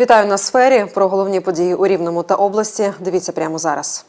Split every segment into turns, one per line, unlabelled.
Вітаю на сфері. Про головні події у Рівному та області. Дивіться прямо зараз.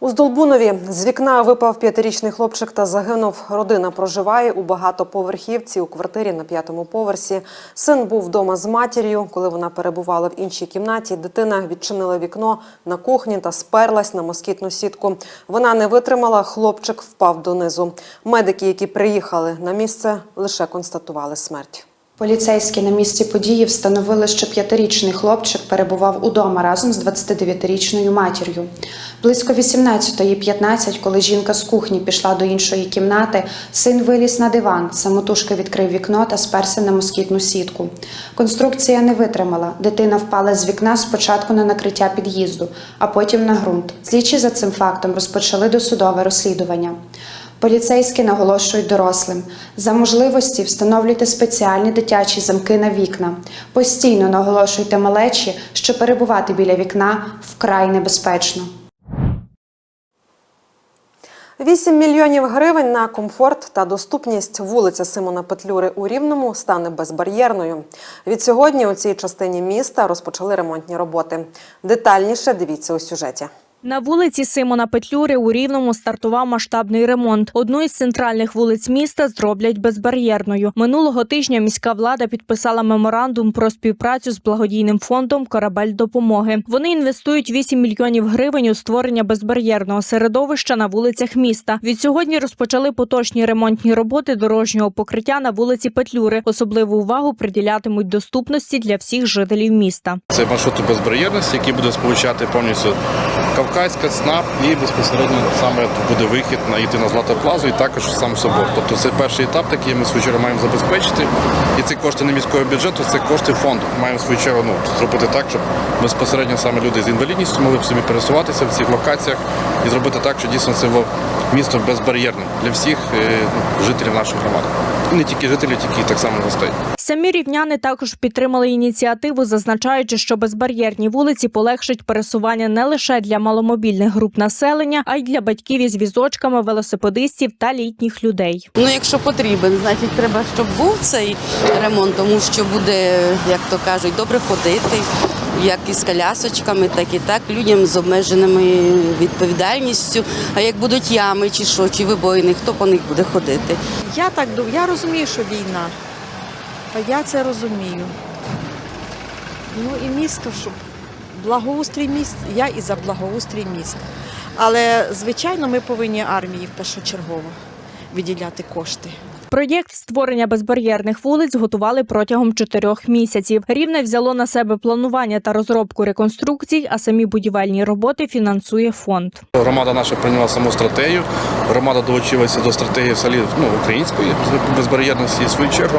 У Здолбунові з вікна випав п'ятирічний хлопчик та загинув. Родина проживає у багатоповерхівці у квартирі на п'ятому поверсі. Син був вдома з матір'ю. Коли вона перебувала в іншій кімнаті, дитина відчинила вікно на кухні та сперлась на москітну сітку. Вона не витримала, хлопчик впав донизу. Медики, які приїхали на місце, лише констатували смерть.
Поліцейські на місці події встановили, що п'ятирічний хлопчик перебував удома разом з 29-річною матір'ю. Близько 18.15, коли жінка з кухні пішла до іншої кімнати, син виліз на диван, самотужки відкрив вікно та сперся на москітну сітку. Конструкція не витримала. Дитина впала з вікна спочатку на накриття під'їзду, а потім на ґрунт. Слідчі за цим фактом розпочали досудове розслідування. Поліцейські наголошують дорослим за можливості встановлюйте спеціальні дитячі замки на вікна. Постійно наголошуйте малечі, що перебувати біля вікна вкрай небезпечно.
8 мільйонів гривень на комфорт та доступність вулиця Симона Петлюри у Рівному стане безбар'єрною. Від сьогодні у цій частині міста розпочали ремонтні роботи. Детальніше дивіться у сюжеті.
На вулиці Симона Петлюри у Рівному стартував масштабний ремонт. Одну із центральних вулиць міста зроблять безбар'єрною. Минулого тижня міська влада підписала меморандум про співпрацю з благодійним фондом Корабель допомоги. Вони інвестують 8 мільйонів гривень у створення безбар'єрного середовища на вулицях міста. Від сьогодні розпочали поточні ремонтні роботи дорожнього покриття на вулиці Петлюри. Особливу увагу приділятимуть доступності для всіх жителів міста.
Це маршрути безбар'єрності, які буде сполучати повністю Кавказька, СНАП і безпосередньо саме буде вихід на йти на Злату Плазу і також сам собор. Тобто це перший етап, такий ми свою маємо забезпечити. І ці кошти не міського бюджету, це кошти фонду. Маємо свою чергу ну, зробити так, щоб безпосередньо саме люди з інвалідністю могли б собі пересуватися в цих локаціях і зробити так, що дійсно це було місто безбар'єрним для всіх е, ну, жителів нашої громади. І не тільки жителів, тільки так само гостей.
Самі рівняни також підтримали ініціативу, зазначаючи, що безбар'єрні вулиці полегшать пересування не лише для маломобільних груп населення, а й для батьків із візочками, велосипедистів та літніх людей.
Ну, якщо потрібен, значить треба, щоб був цей ремонт, тому що буде, як то кажуть, добре ходити, як і з колясочками, так і так, людям з обмеженими відповідальністю. А як будуть ями чи що, чи вибоїни, хто по них буде ходити?
Я так думаю, я розумію, що війна. Та я це розумію. Ну і місто, щоб благоустрій міст, я і за благоустрій міста. Але, звичайно, ми повинні армії першочергово виділяти кошти.
Проєкт створення безбар'єрних вулиць готували протягом чотирьох місяців. Рівне взяло на себе планування та розробку реконструкцій, а самі будівельні роботи фінансує фонд.
Громада наша прийняла саму стратегію. Громада долучилася до стратегії взагалі ну, української безбар'єрності. І в свою чергу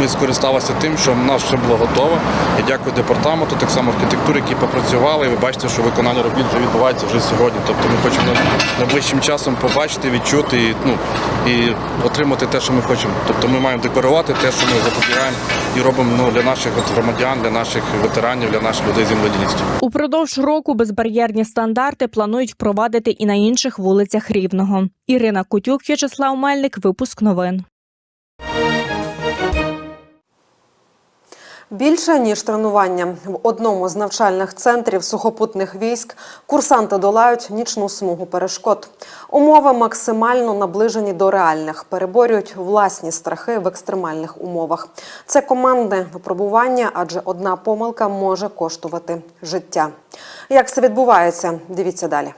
ми скористалися тим, що в нас все було готово. Я дякую департаменту, так само архітектури, які попрацювали. І ви бачите, що виконання робіт вже відбувається вже сьогодні. Тобто ми хочемо найближчим часом побачити, відчути і, ну, і отримати те, що ми хочемо. Тобто ми маємо декларувати те, що ми запобігаємо і робимо ну, для наших от громадян, для наших ветеранів, для наших людей з інвалідністю.
Упродовж року безбар'єрні стандарти планують впровадити і на інших вулицях Рівного. Ірина Кутюк, В'ячеслав Мельник, випуск новин.
Більше ніж тренування в одному з навчальних центрів сухопутних військ курсанти долають нічну смугу перешкод. Умови максимально наближені до реальних, переборюють власні страхи в екстремальних умовах. Це командне випробування, адже одна помилка може коштувати життя. Як це відбувається? Дивіться далі.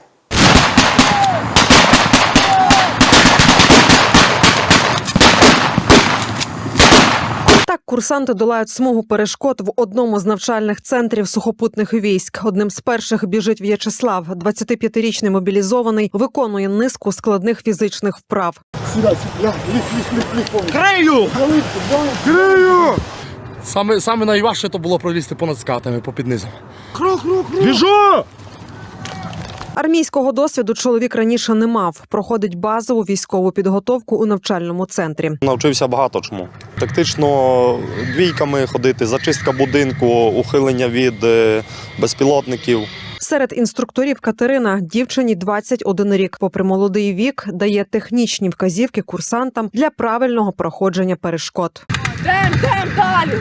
Так, курсанти долають смугу перешкод в одному з навчальних центрів сухопутних військ. Одним з перших біжить В'ячеслав, 25-річний мобілізований, виконує низку складних фізичних вправ.
Крию! Крию! Саме, саме найважче то було пролізти понад скатами по під низом. Біжу!
Армійського досвіду чоловік раніше не мав. Проходить базову військову підготовку у навчальному центрі.
Навчився багато чому. Тактично двійками ходити, зачистка будинку, ухилення від е, безпілотників.
Серед інструкторів Катерина дівчині 21 рік. Попри молодий вік, дає технічні вказівки курсантам для правильного проходження перешкод.
Дем, дем, далі!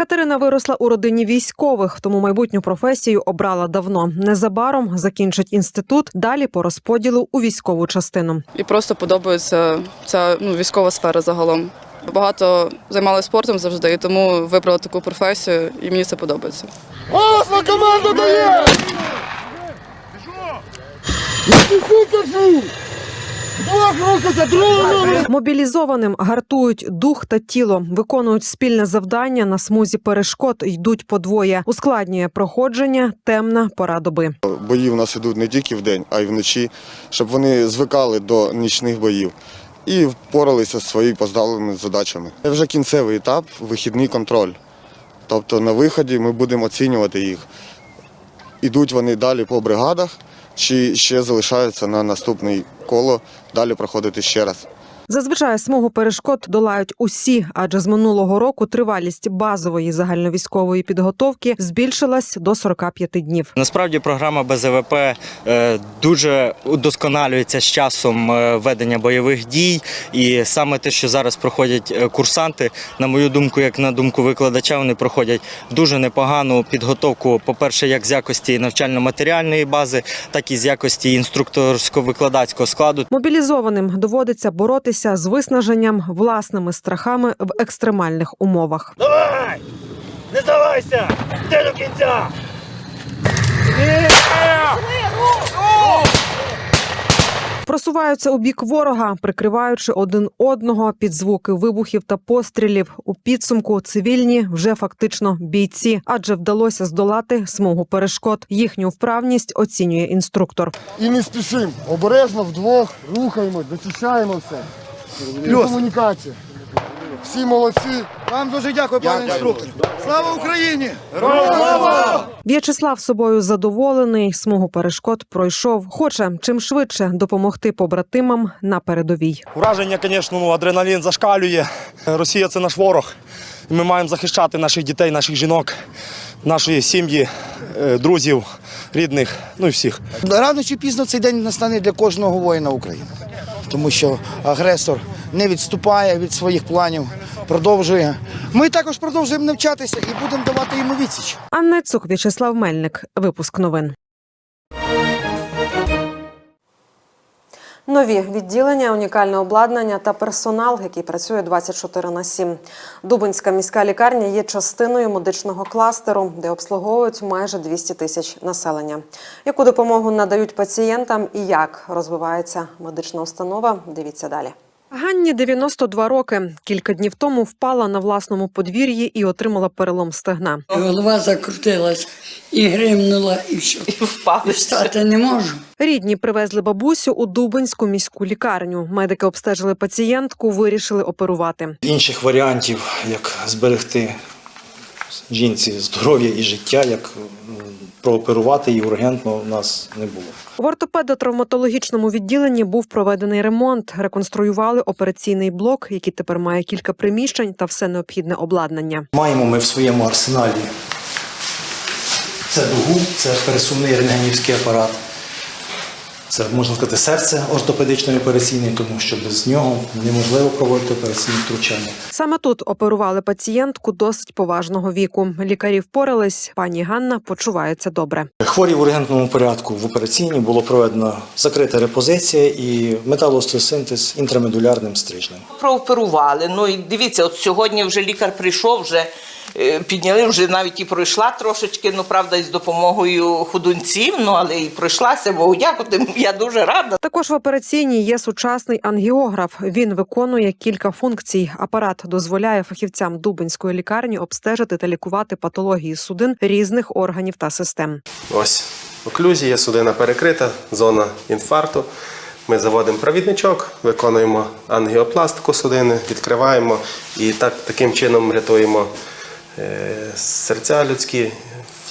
Катерина виросла у родині військових, тому майбутню професію обрала давно. Незабаром закінчить інститут. Далі по розподілу у військову частину.
і просто подобається ця ну, військова сфера загалом. Багато займалася спортом завжди, і тому вибрала таку професію, і мені це подобається.
Голосна команда дає!
Мобілізованим гартують дух та тіло, виконують спільне завдання на смузі перешкод. Йдуть подвоє. Ускладнює проходження темна пора доби.
Бої в нас ідуть не тільки вдень, а й вночі, щоб вони звикали до нічних боїв і впоралися зі своїми поставленими задачами. Це вже кінцевий етап вихідний контроль. Тобто на виході ми будемо оцінювати їх. Ідуть вони далі по бригадах, чи ще залишаються на наступне коло далі проходити ще раз.
Зазвичай смугу перешкод долають усі, адже з минулого року тривалість базової загальновійськової підготовки збільшилась до 45 днів.
Насправді програма БЗВП е, дуже удосконалюється з часом е, ведення бойових дій, і саме те, що зараз проходять е, курсанти, на мою думку, як на думку викладача, вони проходять дуже непогану підготовку. По-перше, як з якості навчально-матеріальної бази, так і з якості інструкторсько-викладацького складу.
Мобілізованим доводиться боротися з виснаженням власними страхами в екстремальних умовах.
Давай! Не здавайся! Йди до кінця!
Просуваються у бік ворога, прикриваючи один одного під звуки вибухів та пострілів. У підсумку цивільні вже фактично бійці, адже вдалося здолати смугу перешкод. Їхню вправність оцінює інструктор.
І не спішимо. Обережно вдвох рухаємось, зачищаємо все. Комунікація. Всі молодці.
Вам дуже дякую, пане інструктор. Слава Україні!
В'ячеслав собою задоволений. Смугу перешкод пройшов. Хоче чим швидше допомогти побратимам на передовій.
Враження, звісно, ну, адреналін зашкалює. Росія це наш ворог. І Ми маємо захищати наших дітей, наших жінок, нашої сім'ї, е, друзів, рідних, ну і всіх.
Рано чи пізно цей день настане для кожного воїна України, тому що агресор не відступає від своїх планів, продовжує. Ми також продовжуємо навчатися і будемо давати йому відсіч.
Анна Цук, В'ячеслав Мельник. Випуск новин. Нові відділення, унікальне обладнання та персонал, який працює 24 на 7. Дубинська міська лікарня є частиною медичного кластеру, де обслуговують майже 200 тисяч населення. Яку допомогу надають пацієнтам і як розвивається медична установа? Дивіться далі. Ганні 92 роки. Кілька днів тому впала на власному подвір'ї і отримала перелом стегна.
Голова закрутилась і гримнула, і все. І встати не можу.
Рідні привезли бабусю у Дубинську міську лікарню. Медики обстежили пацієнтку, вирішили оперувати.
Інших варіантів, як зберегти жінці здоров'я і життя, як прооперувати її ургентно, у нас не було.
В ортопедо-травматологічному відділенні був проведений ремонт. Реконструювали операційний блок, який тепер має кілька приміщень та все необхідне обладнання.
Маємо ми в своєму арсеналі це дугу, це пересувний рентгенівський апарат. Це можна сказати серце ортопедичної операційної, тому що без нього неможливо проводити операційні втручання.
Саме тут оперували пацієнтку досить поважного віку. Лікарі впорались. Пані Ганна почувається добре.
Хворі в ургентному порядку в операційній було проведено закрита репозиція і металоостеосинтез інтрамедулярним стрижнем.
прооперували. Ну і дивіться, от сьогодні вже лікар прийшов, вже підняли, вже навіть і пройшла трошечки, ну правда, із допомогою худунців, ну але і пройшлася, бо дякувати. Я дуже рада.
Також в операційній є сучасний ангіограф. Він виконує кілька функцій. Апарат дозволяє фахівцям Дубинської лікарні обстежити та лікувати патології судин різних органів та систем.
Ось оклюзія, судина перекрита, зона інфаркту. Ми заводимо провідничок, виконуємо ангіопластику судини, відкриваємо і так, таким чином рятуємо е, серця людські,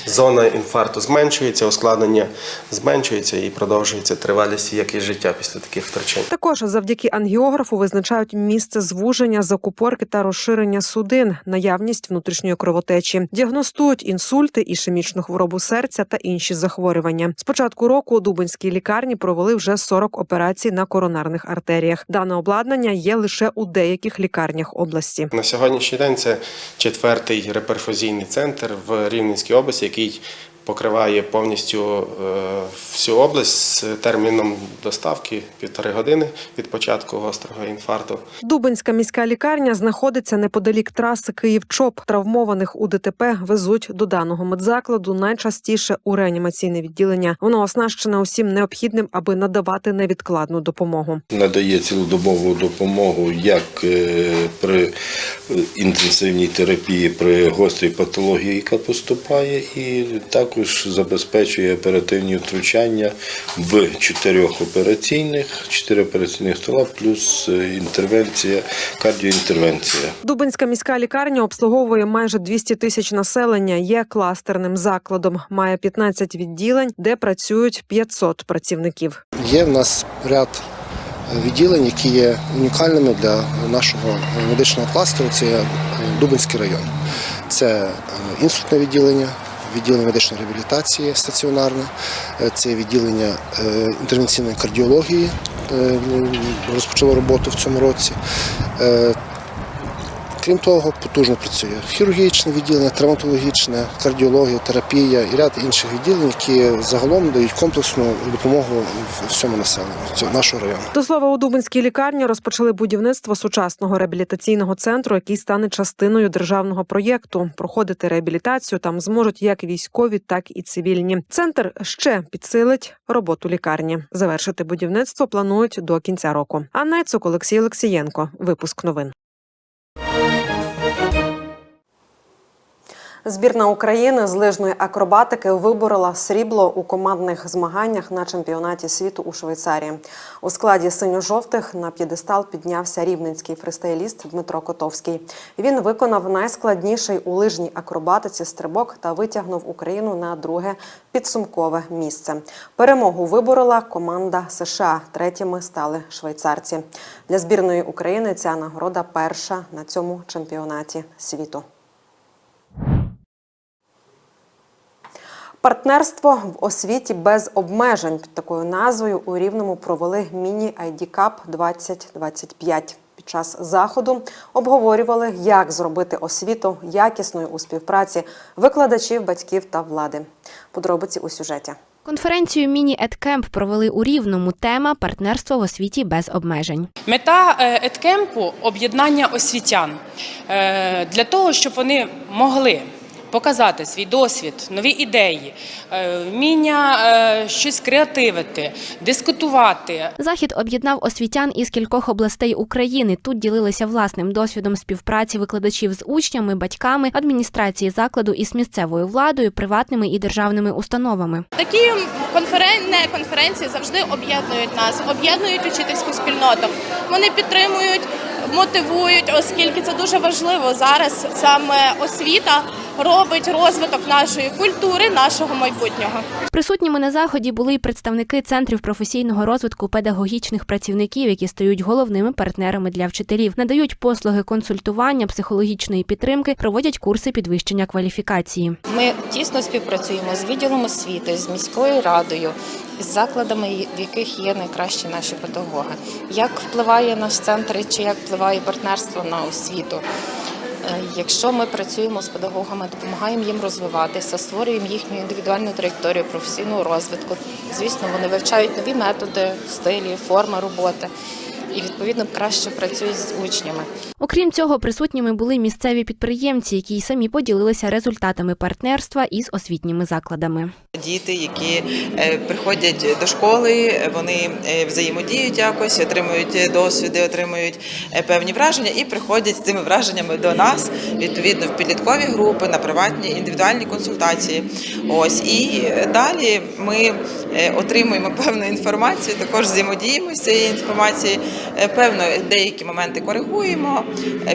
зона інфаркту зменшується, ускладнення зменшується і продовжується тривалість якість життя після таких втрачань.
Також завдяки ангіографу визначають місце звуження, закупорки та розширення судин, наявність внутрішньої кровотечі, діагностують інсульти, ішемічну хворобу серця та інші захворювання. З початку року у Дубинській лікарні провели вже 40 операцій на коронарних артеріях. Дане обладнання є лише у деяких лікарнях області.
На сьогоднішній день це четвертий реперфузійний центр в Рівненській області, який покриває повністю е, всю область з терміном доставки півтори години від початку гострого інфаркту.
Дубинська міська лікарня знаходиться неподалік траси Київ-Чоп. Травмованих у ДТП везуть до даного медзакладу найчастіше у реанімаційне відділення. Воно оснащене усім необхідним, аби надавати невідкладну допомогу.
надає цілодобову допомогу як е, при інтенсивній терапії при гострій патології, яка поступає, і також забезпечує оперативні втручання в чотирьох операційних, чотири операційних стола, плюс е, інтервенція, кардіоінтервенція.
Дубинська міська лікарня обслуговує майже 200 тисяч населення. Є кластерним закладом. Має 15 відділень, де працюють 500 працівників.
Є в нас ряд відділень, які є унікальними для нашого медичного кластеру. Це е, Дубинський район. Це е, інсультне відділення, відділення медичної реабілітації стаціонарне, е, це відділення е, інтервенційної кардіології, е, розпочало роботу в цьому році. Крім того, потужно працює хірургічне відділення, травматологічне, кардіологія, терапія і ряд інших відділень, які загалом дають комплексну допомогу всьому населенню нашого району.
До слова, у Дубинській лікарні розпочали будівництво сучасного реабілітаційного центру, який стане частиною державного проєкту. Проходити реабілітацію там зможуть як військові, так і цивільні. Центр ще підсилить роботу лікарні. Завершити будівництво планують до кінця року. Анна Цук, Олексій Олексієнко. Випуск новин. Збірна України з лижної акробатики виборола срібло у командних змаганнях на чемпіонаті світу у Швейцарії. У складі синьо-жовтих на п'єдестал піднявся рівненський фристайліст Дмитро Котовський. Він виконав найскладніший у лижній акробатиці стрибок та витягнув Україну на друге підсумкове місце. Перемогу виборола команда США. Третіми стали швейцарці. Для збірної України ця нагорода перша на цьому чемпіонаті світу. Партнерство в освіті без обмежень під такою назвою у Рівному провели міні-ID Cup 2025. Під час заходу обговорювали, як зробити освіту якісною у співпраці викладачів, батьків та влади. Подробиці у сюжеті.
Конференцію міні-едкемп провели у Рівному. Тема партнерство в освіті без обмежень.
Мета едкемпу об'єднання освітян е, для того, щоб вони могли показати свій досвід, нові ідеї, е, вміння е, щось креативити, дискутувати.
Захід об'єднав освітян із кількох областей України. Тут ділилися власним досвідом співпраці викладачів з учнями, батьками, адміністрації закладу із місцевою владою, приватними і державними установами.
Такі конферен... не конференції завжди об'єднують нас, об'єднують учительську спільноту. Вони підтримують, мотивують, оскільки це дуже важливо зараз. Саме освіта робить розвиток нашої культури, нашого майбутнього.
Присутніми на заході були й представники центрів професійного розвитку педагогічних працівників, які стають головними партнерами для вчителів, надають послуги консультування, психологічної підтримки, проводять курси підвищення кваліфікації.
Ми тісно співпрацюємо з відділом освіти, з міською радою, з закладами, в яких є найкращі наші педагоги. Як впливає наш центр чи як впливає партнерство на освіту? Е, Якщо ми працюємо з педагогами, допомагаємо їм розвиватися, створюємо їхню індивідуальну траєкторію професійного розвитку. Звісно, вони вивчають нові методи, стилі, форми роботи і відповідно краще працюють з учнями.
Окрім цього, присутніми були місцеві підприємці, які й самі поділилися результатами партнерства із освітніми закладами.
Діти, які е, приходять до школи, вони е, взаємодіють якось, отримують досвіди, отримують е, певні враження і приходять з цими враженнями до нас, відповідно, в підліткові групи, на приватні індивідуальні консультації. Ось і далі ми отримуємо певну інформацію, також взаємодіємо з цією інформацією. Певно, деякі моменти коригуємо,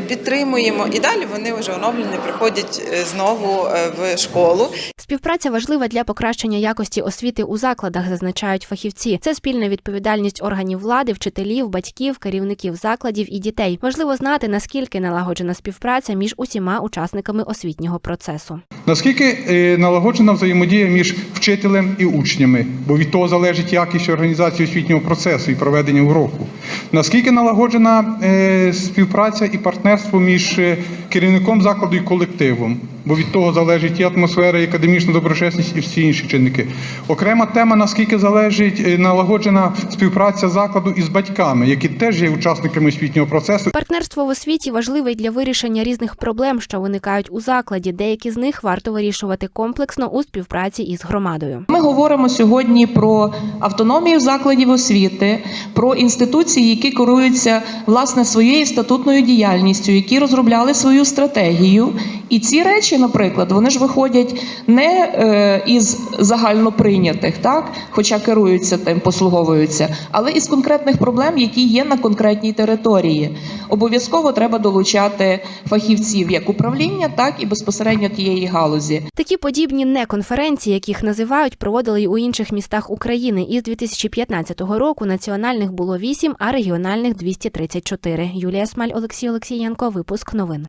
підтримуємо, і далі вони вже оновлені приходять знову в школу.
Співпраця важлива для покращення якості освіти у закладах, зазначають фахівці. Це спільна відповідальність органів влади, вчителів, батьків, керівників закладів і дітей. Важливо знати, наскільки налагоджена співпраця між усіма учасниками освітнього процесу.
Наскільки е, налагоджена взаємодія між вчителем і учнями, бо від того залежить якість організації освітнього процесу і проведення уроку. Наскільки налагоджена е, співпраця і партнерство між е, керівником закладу і колективом, бо від того залежить і атмосфера, і академічна доброчесність, і всі інші чинники. Окрема тема, наскільки залежить е, налагоджена співпраця закладу із батьками, які теж є учасниками освітнього процесу.
Партнерство в освіті важливе й для вирішення різних проблем, що виникають у закладі. Деякі з них варто вирішувати комплексно у співпраці із громадою.
Ми говоримо сьогодні про автономію закладів освіти, про інституції, які керуються власне своєю статутною діяльністю, які розробляли свою стратегію. І ці речі, наприклад, вони ж виходять не е, із загальноприйнятих, так, хоча керуються тим, послуговуються, але із конкретних проблем, які є на конкретній території. Обов'язково треба долучати фахівців як управління, так і безпосередньо тієї галузі.
Такі подібні неконференції, яких називають, проводили й у інших містах України. Із 2015 року національних було 8, а регіональних 234. Юлія Смаль, Олексій Олексієнко. Випуск новин.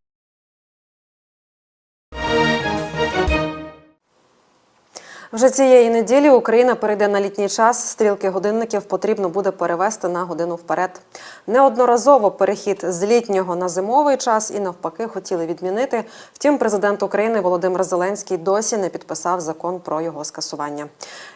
Вже цієї неділі Україна перейде на літній час. Стрілки годинників потрібно буде перевести на годину вперед. Неодноразово перехід з літнього на зимовий час і навпаки хотіли відмінити. Втім, президент України Володимир Зеленський досі не підписав закон про його скасування.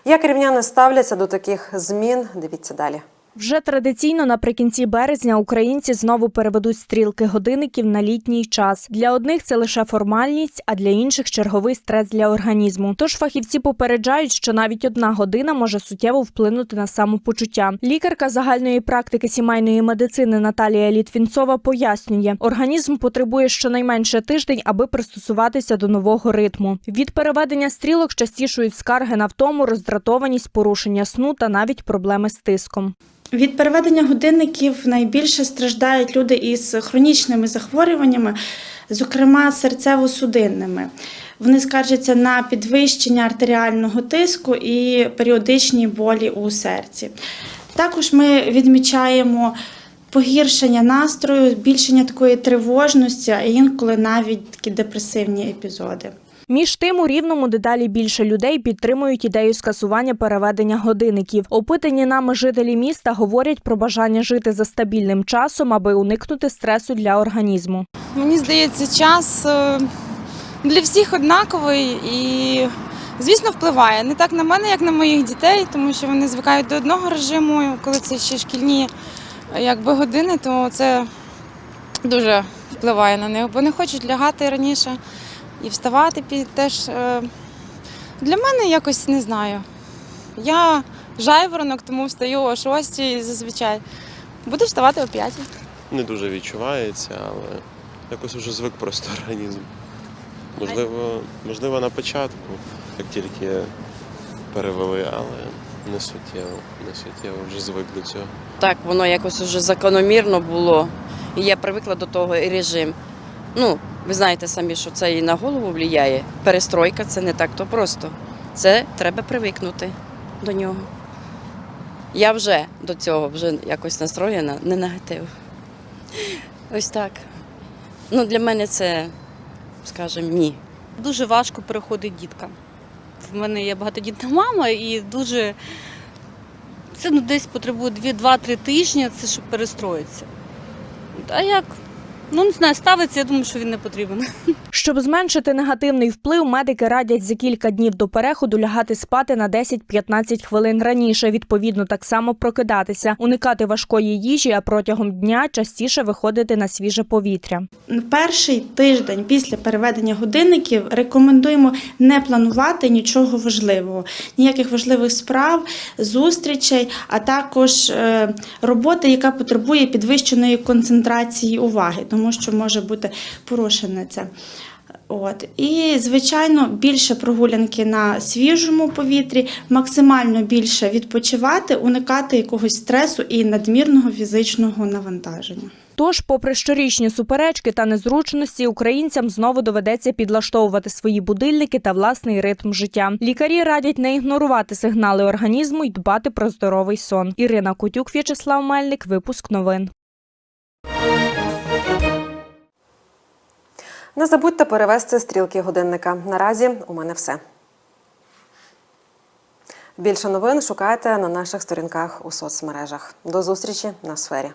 Як рівняни ставляться до таких змін? Дивіться далі.
Вже традиційно наприкінці березня українці знову переведуть стрілки годинників на літній час. Для одних це лише формальність, а для інших черговий стрес для організму. Тож фахівці попереджають, що навіть одна година може суттєво вплинути на самопочуття. Лікарка загальної практики сімейної медицини Наталія Літвінцова пояснює, організм потребує щонайменше тиждень, аби пристосуватися до нового ритму. Від переведення стрілок частішують скарги на втому, роздратованість, порушення сну та навіть проблеми з тиском.
Від переведення годинників найбільше страждають люди із хронічними захворюваннями, зокрема серцево-судинними. Вони скаржаться на підвищення артеріального тиску і періодичні болі у серці. Також ми відмічаємо погіршення настрою, збільшення такої тривожності, а інколи навіть такі депресивні епізоди.
Між тим, у рівному дедалі більше людей підтримують ідею скасування переведення годинників. Опитані нами жителі міста говорять про бажання жити за стабільним часом, аби уникнути стресу для організму.
Мені здається, час е, для всіх однаковий і, звісно, впливає не так на мене, як на моїх дітей, тому що вони звикають до одного режиму. Коли це ще шкільні е, якби, години, то це дуже впливає на них, бо не хочуть лягати раніше і вставати під теж. е, Для мене якось не знаю. Я жайворонок, тому встаю о 6 зазвичай. Буду вставати о 5.
Не дуже відчувається, але якось вже звик просто організм. Можливо, можливо, на початку, як тільки перевели, але не суттєво, не суттєво, вже звик до цього.
Так, воно якось вже закономірно було. І я привикла до того і режим. Ну, ви знаєте самі, що це і на голову впливає. Перестройка це не так то просто. Це треба привикнути до нього. Я вже до цього вже якось настроєна, не негатив. Ось так. Ну, для мене це, скажімо, ні.
Дуже важко переходить діткам. В мене є багатодітна мама і дуже це ну, десь потребує 2-3 тижні, це щоб перестроїтися. А як? Ну, не знаю, ставиться, я думаю, що він не потрібен.
Щоб зменшити негативний вплив, медики радять за кілька днів до переходу лягати спати на 10-15 хвилин раніше. Відповідно, так само прокидатися, уникати важкої їжі, а протягом дня частіше виходити на свіже повітря.
Перший тиждень після переведення годинників рекомендуємо не планувати нічого важливого, ніяких важливих справ, зустрічей, а також е, роботи, яка потребує підвищеної концентрації уваги, тому що може бути порушене це. От і звичайно більше прогулянки на свіжому повітрі, максимально більше відпочивати, уникати якогось стресу і надмірного фізичного навантаження.
Тож, попри щорічні суперечки та незручності, українцям знову доведеться підлаштовувати свої будильники та власний ритм життя. Лікарі радять не ігнорувати сигнали організму і дбати про здоровий сон. Ірина Кутюк, В'ячеслав Мельник, випуск новин.
Не забудьте перевести стрілки годинника. Наразі у мене все. Більше новин шукайте на наших сторінках у соцмережах. До зустрічі на сфері.